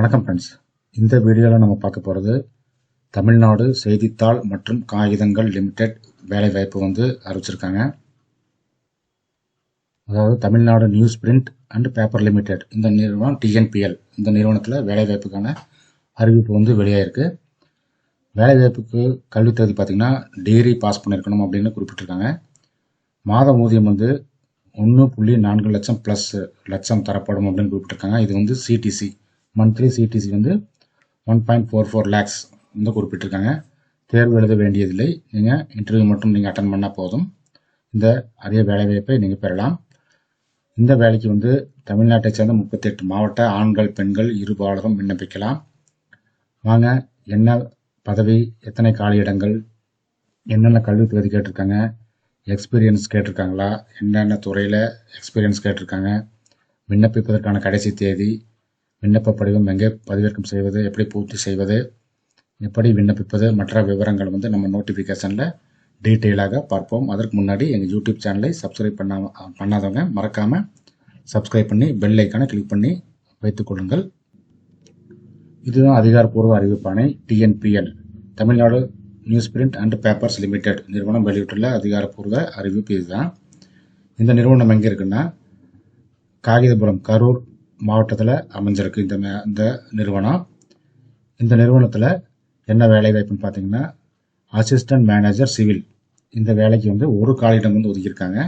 வணக்கம் ஃப்ரெண்ட்ஸ் இந்த வீடியோவில் நம்ம பார்க்க போகிறது தமிழ்நாடு செய்தித்தாள் மற்றும் காகிதங்கள் லிமிடெட் வேலைவாய்ப்பு வந்து அறிவிச்சிருக்காங்க. அதாவது Tamil Nadu news print and paper limited இந்த நிறுவனம் டிஎன்பிஎல் இந்த நிறுவனத்தில் வேலைவாய்ப்புக்கான அறிவிப்பு வந்து வெளியாயிருக்கு. வேலைவாய்ப்புக்கு கல்வித் தகுதி பார்த்திங்கன்னா டிகிரி பாஸ் பண்ணியிருக்கணும் அப்படின்னு குறிப்பிட்டிருக்காங்க. மாத ஊதியம் வந்து ஒன்று புள்ளி நான்கு லட்சம் ப்ளஸ் லட்சம் தரப்படும் அப்படின்னு குறிப்பிட்டிருக்காங்க. இது வந்து சிடிசி மந்த்லி சிடிசி வந்து one point four four lakhs வந்து குறிப்பிட்டிருக்காங்க. தேர்வு எழுத வேண்டியதில்லை. நீங்கள் இன்டர்வியூ மட்டும் நீங்கள் அட்டன் பண்ணால் போதும். இந்த அதே வேலைவாய்ப்பை நீங்கள் பெறலாம். இந்த வேலைக்கு வந்து தமிழ்நாட்டை சேர்ந்த முப்பத்தெட்டு மாவட்ட ஆண்கள் பெண்கள் இருபாலரும் விண்ணப்பிக்கலாம். வாங்க என்ன பதவி எத்தனை காலியிடங்கள் என்னென்ன கல்வி தகுதி கேட்டிருக்காங்க எக்ஸ்பீரியன்ஸ் கேட்டிருக்காங்களா என்னென்ன துறையில் எக்ஸ்பீரியன்ஸ் கேட்டிருக்காங்க விண்ணப்பிப்பதற்கான கடைசி தேதி விண்ணப்ப படிவம் எங்கே பதிவிறக்கம் செய்வது எப்படி பூர்த்தி செய்வது எப்படி விண்ணப்பிப்பது மற்ற விவரங்கள் வந்து நம்ம நோட்டிஃபிகேஷனில் டீட்டெயிலாக பார்ப்போம். அதற்கு முன்னாடி எங்கள் யூடியூப் சேனலை சப்ஸ்கிரைப் பண்ணா பண்ணாதவங்க மறக்காமல் சப்ஸ்கிரைப் பண்ணி பெல் ஐக்கானை கிளிக் பண்ணி வைத்துக்கொள்ளுங்கள் இதுதான் அதிகாரப்பூர்வ அறிவிப்பானை TNPL Tamil Nadu news print and papers limited நிறுவனம் வெளியிட்டுள்ள அதிகாரப்பூர்வ அறிவிப்பு இதுதான். இந்த நிறுவனம் எங்கே இருக்குன்னா காகிதபுரம் கரூர் மாவட்டத்தில் அமைஞ்சிருக்கு இந்த இந்த நிறுவனம். இந்த நிறுவனத்தில் என்ன வேலை வாய்ப்புன்னு பார்த்தீங்கன்னா அசிஸ்டன்ட் மேனேஜர் சிவில் இந்த வேலைக்கு வந்து ஒரு காலிடம் வந்து ஒதுக்கியிருக்காங்க.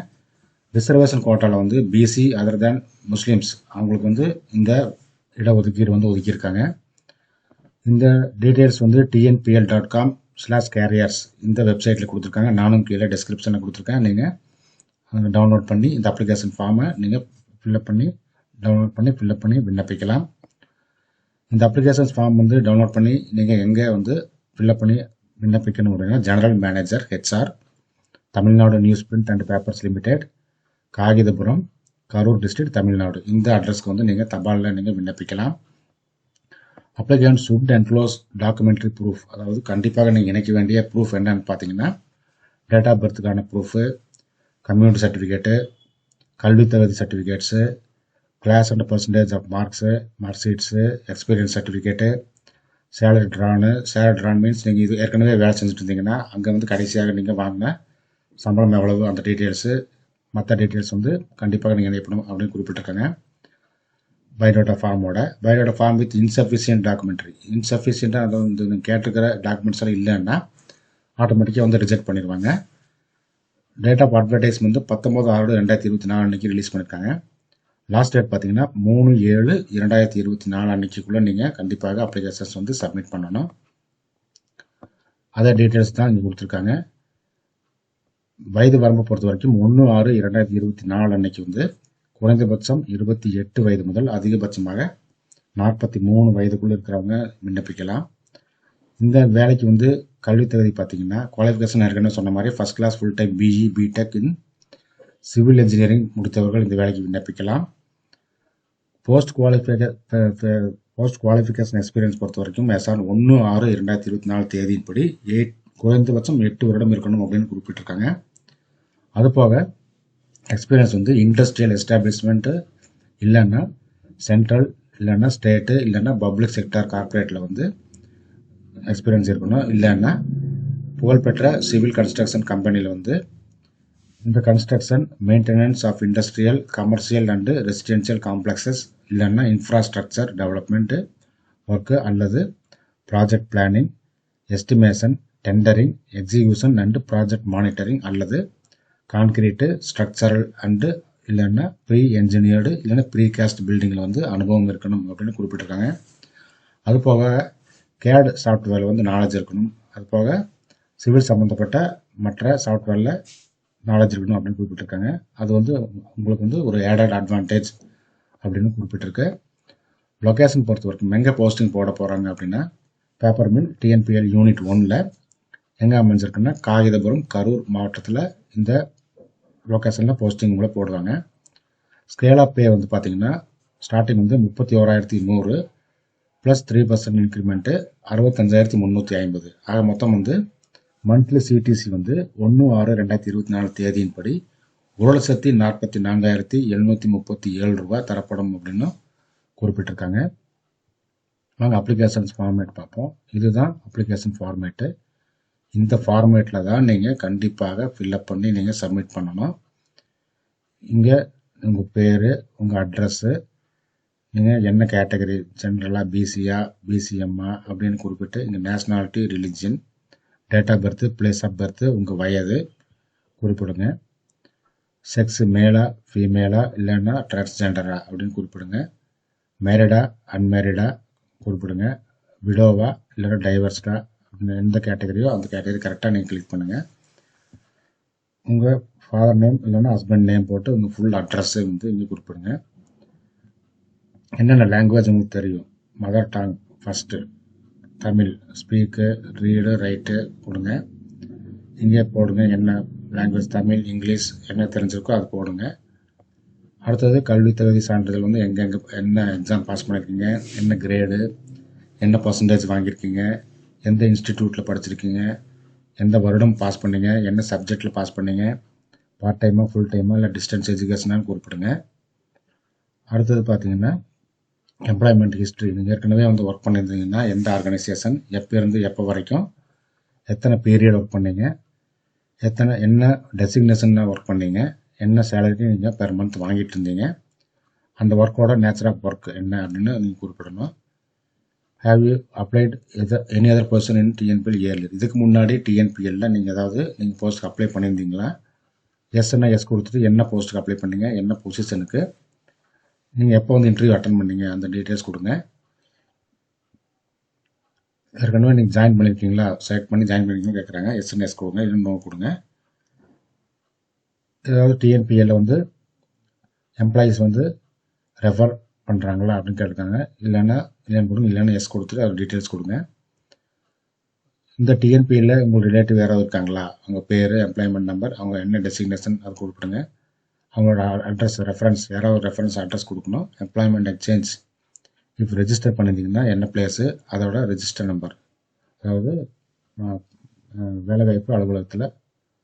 ரிசர்வேஷன் கோட்டாவில் வந்து பிசி அதர் தேன் முஸ்லீம்ஸ் அவங்களுக்கு வந்து இந்த இடஒதுக்கீடு வந்து ஒதுக்கியிருக்காங்க. இந்த டீட்டெயில்ஸ் வந்து TNPL dot com slash careers இந்த வெப்சைட்டில் கொடுத்துருக்காங்க. நானும் கீழே டிஸ்கிரிப்ஷனில் கொடுத்துருக்கேன். நீங்கள் டவுன்லோட் பண்ணி இந்த அப்ளிகேஷன் ஃபார்மை நீங்கள் ஃபில்அப் பண்ணி டவுன்லோட் பண்ணி ஃபில்அப் பண்ணி விண்ணப்பிக்கலாம். இந்த அப்ளிகேஷன்ஸ் ஃபார்ம் வந்து டவுன்லோட் பண்ணி நீங்கள் எங்கே வந்து ஃபில்அப் பண்ணி விண்ணப்பிக்கணும் அப்படின்னா general manager HR Tamil Nadu news print and papers limited Kagithapuram Karur district Tamil Nadu. இந்த அட்ரஸ்க்கு வந்து நீங்கள் தபாலில் நீங்கள் விண்ணப்பிக்கலாம். Applicant should enclose documentary proof அதாவது கண்டிப்பாக நீங்கள் இணைக்க வேண்டிய ப்ரூஃப் என்னன்னு பார்த்தீங்கன்னா டேட் ஆஃப் பர்த்துக்கான ப்ரூஃபு கம்யூனிட்டி சர்டிஃபிகேட்டு கல்வி தகுதி certificates class and percentage of marks mark sheets experience certificate salary drawn salary drawn means நீங்கள் இது ஏற்கனவே வேலை செஞ்சுட்டு இருந்தீங்கன்னா அங்கே வந்து கடைசியாக நீங்கள் வாங்கின சம்பளம் எவ்வளவு அந்த டீட்டெயில்ஸு மற்ற டீட்டெயில்ஸ் வந்து கண்டிப்பாக நீங்கள் இணைப்பணும் அப்படின்னு குறிப்பிட்டிருக்காங்க. Biodata ஃபார்மோட biodata form with insufficient documentary இன்சஃபிஷியண்ட்டாக அதை வந்து கேட்டிருக்கிற டாக்குமெண்ட்ஸ் எல்லாம் இல்லைன்னா ஆட்டோமேட்டிக்காக வந்து ரிஜெக்ட் பண்ணிடுவாங்க. டேட் ஆஃப் அட்வர்டைஸ்மெண்ட் பத்தொம்போது ஆறு ரெண்டாயிரத்தி இருபத்தி நாலு அன்றைக்கி ரிலீஸ் பண்ணியிருக்காங்க லாஸ்ட் டேட் பார்த்தீங்கன்னா மூணு ஏழு இரண்டாயிரத்தி இருபத்தி நாலு அன்னைக்குள்ளே நீங்கள் கண்டிப்பாக அப்ளிகேஷன்ஸ் வந்து சப்மிட் பண்ணணும். அதே டீட்டெயில்ஸ் தான் இங்கே கொடுத்துருக்காங்க. வயது வரம்பு பொறுத்த வரைக்கும் ஒன்று ஆறு இரண்டாயிரத்தி இருபத்தி நாலு அன்னைக்கு வந்து குறைந்தபட்சம் இருபத்தி எட்டு வயது முதல் அதிகபட்சமாக நாற்பத்தி மூணு வயதுக்குள்ளே இருக்கிறவங்க விண்ணப்பிக்கலாம். இந்த வேலைக்கு வந்து கல்வி தகுதி பார்த்தீங்கன்னா குவாலிஃபிகேஷன் ஏற்கனவே சொன்ன மாதிரி first class full time BE BTech in civil engineering முடித்தவர்கள் இந்த வேலைக்கு விண்ணப்பிக்கலாம். Post qualification post qualification experience பொறுத்த வரைக்கும் எஸ்ஆர் ஒன்று ஆறு இரண்டாயிரத்தி இருபத்தி நாலு தேதியின்படி எயிட் குறைந்தபட்சம் எட்டு வருடம் இருக்கணும் அப்படின்னு குறிப்பிட்டிருக்காங்க. அது போக எக்ஸ்பீரியன்ஸ் வந்து இண்டஸ்ட்ரியல் எஸ்டாப்ளிஷ்மெண்ட்டு இல்லைன்னா சென்ட்ரல் இல்லைன்னா ஸ்டேட்டு இல்லைன்னா பப்ளிக் செக்டார் கார்பரேட்டில் வந்து எக்ஸ்பீரியன்ஸ் இருக்கணும். இல்லைன்னா புகழ்பெற்ற சிவில் கன்ஸ்ட்ரக்ஷன் கம்பெனியில் வந்து இந்த construction maintenance of industrial commercial and residential complexes இல்லைன்னா இன்ஃப்ராஸ்ட்ரக்சர் டெவலப்மெண்ட்டு ஒர்க்கு அல்லது project planning estimation tendering execution and project monitoring அல்லது கான்கிரீட்டு ஸ்ட்ரக்சரல் அண்டு இல்லைன்னா ப்ரீ என்ஜினியர்டு இல்லைன்னா ப்ரீ கேஸ்ட் பில்டிங்கில் வந்து அனுபவம் இருக்கணும் அப்படின்னு குறிப்பிட்டிருக்காங்க. அது போக கேட் சாஃப்ட்வேரில் வந்து நாலேஜ் இருக்கணும். அது போக சிவில் சம்மந்தப்பட்ட மற்ற சாஃப்ட்வேரில் நாலேஜ் இருக்கணும் அப்படின்னு குறிப்பிட்டிருக்காங்க. அது வந்து உங்களுக்கு வந்து ஒரு ஏடட் அட்வான்டேஜ் அப்படின்னு குறிப்பிட்டிருக்கு. லொக்கேஷன் பொறுத்த வரைக்கும் எங்கே போஸ்டிங் போட போகிறாங்க அப்படின்னா பேப்பர் மில் டிஎன்பிஎல் யூனிட் ஒன்னில் எங்கே அமைஞ்சிருக்குன்னா காகிதபுரம் கரூர் மாவட்டத்தில் இந்த லொக்கேஷனில் போஸ்டிங் உங்களை போடுவாங்க ஸ்கேல் ஆஃப் பே வந்து பார்த்தீங்கன்னா ஸ்டார்டிங் வந்து முப்பத்தி ஓராயிரத்தி நூறு ப்ளஸ் த்ரீ பர்சன்ட் இன்க்ரிமெண்ட்டு அறுபத்தஞ்சாயிரத்தி முந்நூற்றி ஐம்பது. ஆக மொத்தம் வந்து மந்த்லி சிடிசி வந்து ஒன்று ஆறு ரெண்டாயிரத்தி இருபத்தி நாலு தேதியின்படி ஒரு லட்சத்தி நாற்பத்தி நான்காயிரத்தி எழுநூற்றி முப்பத்தி ஏழு ரூபாய் தரப்படும் அப்படின்னு குறிப்பிட்டிருக்காங்க. நாங்கள் அப்ளிகேஷன்ஸ் ஃபார்மேட் பார்ப்போம். இதுதான் அப்ளிகேஷன் ஃபார்மேட்டு இந்த ஃபார்மேட்டில் தான் நீங்கள் கண்டிப்பாக ஃபில்அப் பண்ணி நீங்கள் சப்மிட் பண்ணணும். இங்கே உங்கள் பேர் உங்கள் அட்ரஸ்ஸு நீங்கள் என்ன கேட்டகரி ஜென்ரலாக பிசியா பிசிஎம்மா அப்படின்னு குறிப்பிட்டு இங்கே nationality religion date of birth place of birth உங்கள் வயது குறிப்பிடுங்க. செக்ஸ் மேலா ஃபீமேலா இல்லைன்னா டிரான்ஸ்ஜெண்டரா அப்படின்னு குறிப்பிடுங்க. மேரிடா அன்மேரிடா குறிப்பிடுங்க. விடோவா இல்லைன்னா டைவர்ஸ்டா அப்படின்னு எந்த கேட்டகரியோ அந்த கேட்டகரி கரெக்டாக நீங்கள் கிளிக் பண்ணுங்கள் உங்கள் ஃபாதர் நேம் இல்லைன்னா ஹஸ்பண்ட் நேம் போட்டு உங்கள் ஃபுல் அட்ரஸ்ஸு வந்து இங்கே குறிப்பிடுங்க. என்னென்ன லாங்குவேஜ் உங்களுக்கு தெரியும்? Mother tongue first Tamil speak read write கொடுங்க இங்கே போடுங்க என்ன லாங்குவேஜ் தமிழ் இங்கிலீஷ் என்ன தெரிஞ்சிருக்கோ அது போடுங்க. அடுத்தது கல்வி தகுதி சான்றிதழ் வந்து எங்கெங்கே என்ன எக்ஸாம் பாஸ் பண்ணியிருக்கீங்க என்ன கிரேடு என்ன பர்சன்டேஜ் வாங்கியிருக்கீங்க எந்த இன்ஸ்டிடியூட்டில் படிச்சிருக்கீங்க எந்த வருடம் பாஸ் பண்ணீங்க என்ன சப்ஜெக்டில் பாஸ் பண்ணீங்க பார்ட் டைமாக ஃபுல் டைமாக இல்லை டிஸ்டன்ஸ் எஜுகேஷனான்னு குறிப்பிடுங்க. அடுத்தது பார்த்தீங்கன்னா எம்ப்ளாய்மெண்ட் ஹிஸ்ட்ரி நீங்கள் ஏற்கனவே வந்து ஒர்க் பண்ணியிருந்தீங்கன்னா எந்த ஆர்கனைசேஷன் எப்போ இருந்து எப்போ வரைக்கும் எத்தனை பீரியட் ஒர்க் பண்ணீங்க எத்தனை என்ன டெசிக்னேஷனில் ஒர்க் பண்ணீங்க என்ன சேலரி நீங்கள் பெர் மந்த் வாங்கிட்டு இருந்தீங்க அந்த ஒர்க்கோட நேச்சர் ஆஃப் ஒர்க் என்ன அப்படின்னு நீங்கள் குறிப்பிடணும். ஹேவ் யூ அப்ளைட் எது any other person in TNPL early இதுக்கு முன்னாடி டிஎன்பிஎல்ல நீங்கள் ஏதாவது நீங்கள் போஸ்ட்டுக்கு அப்ளை பண்ணியிருந்தீங்களா? எஸ்ன்னா எஸ் கொடுத்துட்டு என்ன போஸ்ட்டுக்கு அப்ளை பண்ணீங்க என்ன பொசிஷனுக்கு நீங்கள் எப்போ வந்து இன்டர்வியூ அட்டன் பண்ணீங்க அந்த டீட்டெயில்ஸ் கொடுங்க. ஏற்கனவே நீங்கள் ஜாயின் பண்ணியிருக்கீங்களா செலக்ட் பண்ணி ஜாயின் பண்ணிருக்கீங்களா கேட்குறாங்க எஸ்என்எஸ் கொடுங்க இன்னும் கொடுங்க. ஏதாவது டிஎன்பிஎல்ல வந்து எம்ப்ளாயீஸ் வந்து ரெஃபர் பண்ணுறாங்களா அப்படின்னு கேட்டிருக்காங்க. இல்லைன்னா இல்லைன்னு கொடுங்க இல்லைன்னா எஸ் கொடுத்துட்டு அது டீட்டெயில்ஸ் கொடுங்க. இந்த டிஎன்பிஎல்ல உங்கள் ரிலேட்டிவ் யாராவது இருக்காங்களா? அவங்க பேர் எம்ப்ளாய்மெண்ட் நம்பர் அவங்க என்ன டெசிக்னேஷன் அது கொடுப்பிடுங்க அவங்களோட அட்ரஸ் ரெஃபரன்ஸ் யாராவது ரெஃபரன்ஸ் அட்ரஸ் கொடுக்கணும். எம்ப்ளாய்மெண்ட் எக்ஸ்சேஞ்ச் இப்போ ரெஜிஸ்டர் பண்ணியிருந்தீங்கன்னா என்ன பிளேஸு அதோட ரெஜிஸ்டர் நம்பர் அதாவது வேலைவாய்ப்பு அலுவலகத்தில்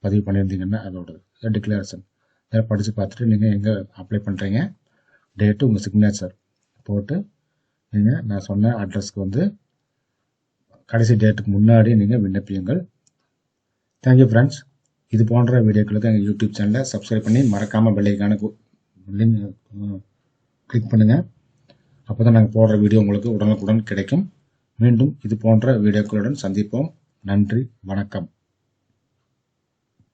பதிவு பண்ணியிருந்தீங்கன்னா அதோட டிக்ளரேஷன் இதை படித்து பார்த்துட்டு நீங்கள் எங்கே அப்ளை பண்ணுறீங்க டேட்டு உங்கள் சிக்னேச்சர் போட்டு நீங்கள் நான் சொன்ன அட்ரஸ்க்கு வந்து கடைசி டேட்டுக்கு முன்னாடி நீங்கள் விண்ணப்பியுங்கள். தேங்க்யூ ஃப்ரெண்ட்ஸ் இது போன்ற வீடியோக்களுக்கு எங்கள் யூடியூப் சேனலை சப்ஸ்கிரைப் பண்ணி மறக்காமல் பெல்லைக்கான கிளிக் பண்ணுங்கள் அப்போ தான் நாங்கள் போடுற வீடியோ உங்களுக்கு உடனுக்குடன் கிடைக்கும். மீண்டும் இது போன்ற வீடியோக்களுடன் சந்திப்போம். நன்றி வணக்கம்.